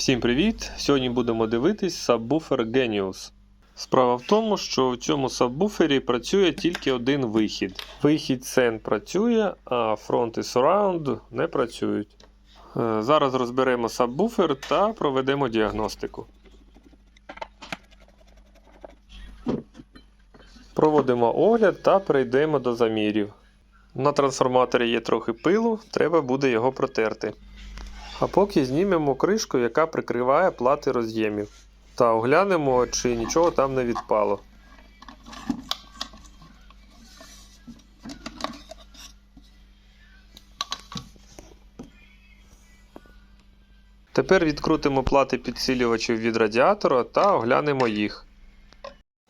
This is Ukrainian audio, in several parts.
Всім привіт! Сьогодні будемо дивитись сабвуфер Genius. Справа в тому, що в цьому сабвуфері працює тільки один вихід. Вихід Send працює, а фронт і Surround не працюють. Е, Зараз розберемо сабвуфер та проведемо діагностику. Проводимо огляд та перейдемо до замірів. На трансформаторі є трохи пилу, треба буде його протерти. А поки знімемо кришку, яка прикриває плати роз'ємів. Та оглянемо, чи нічого там не відпало. Тепер відкрутимо плати підсилювачів від радіатора та оглянемо їх.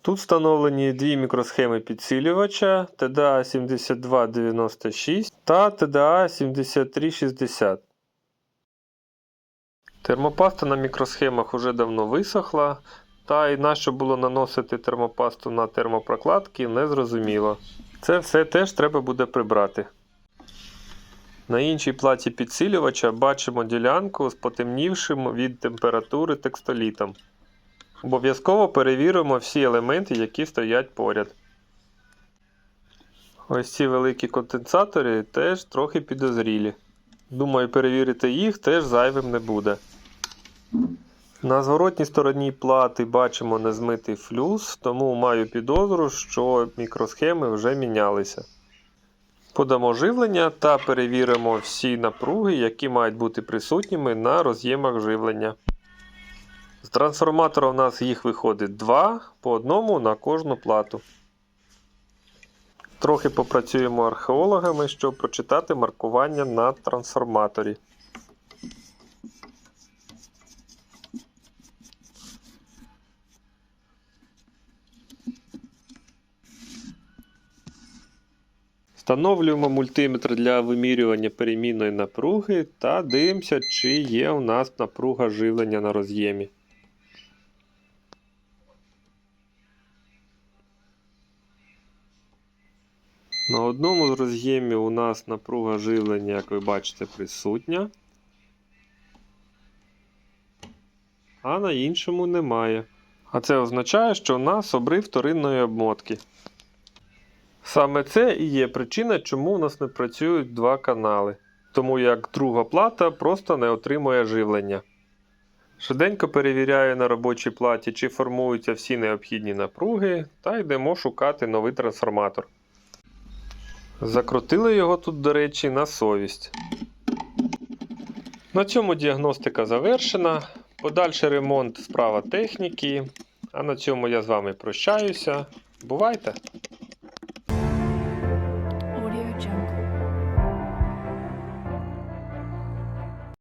Тут встановлені дві мікросхеми підсилювача TDA 7296 та TDA 7360. Термопаста на мікросхемах уже давно висохла, та й на що було наносити термопасту на термопрокладки, не зрозуміло. Це все теж треба буде прибрати. На іншій платі підсилювача бачимо ділянку з потемнівшим від температури текстолітом. Обов'язково перевіримо всі елементи, які стоять поряд. Ось ці великі конденсатори теж трохи підозрілі. Думаю, перевірити їх теж зайвим не буде. На зворотній стороні плати бачимо незмитий флюс, тому маю підозру, що мікросхеми вже мінялися. Подамо живлення та перевіримо всі напруги, які мають бути присутніми на роз'ємах живлення. З трансформатора у нас їх виходить два, по одному на кожну плату. Трохи попрацюємо археологами, щоб прочитати маркування на трансформаторі. Встановлюємо мультиметр для вимірювання перемінної напруги та дивимося, чи є у нас напруга живлення на роз'ємі. На одному з роз'ємів у нас напруга живлення, як ви бачите, присутня. А на іншому немає. А це означає, що у нас обрив вторинної обмотки. Саме це і є причина, чому у нас не працюють два канали. Тому як друга плата просто не отримує живлення. Швиденько перевіряю на робочій платі, чи формуються всі необхідні напруги, та йдемо шукати новий трансформатор. Закрутили його тут, до речі, на совість. На цьому діагностика завершена. Подальший ремонт справа техніки. А на цьому я з вами прощаюся. Бувайте!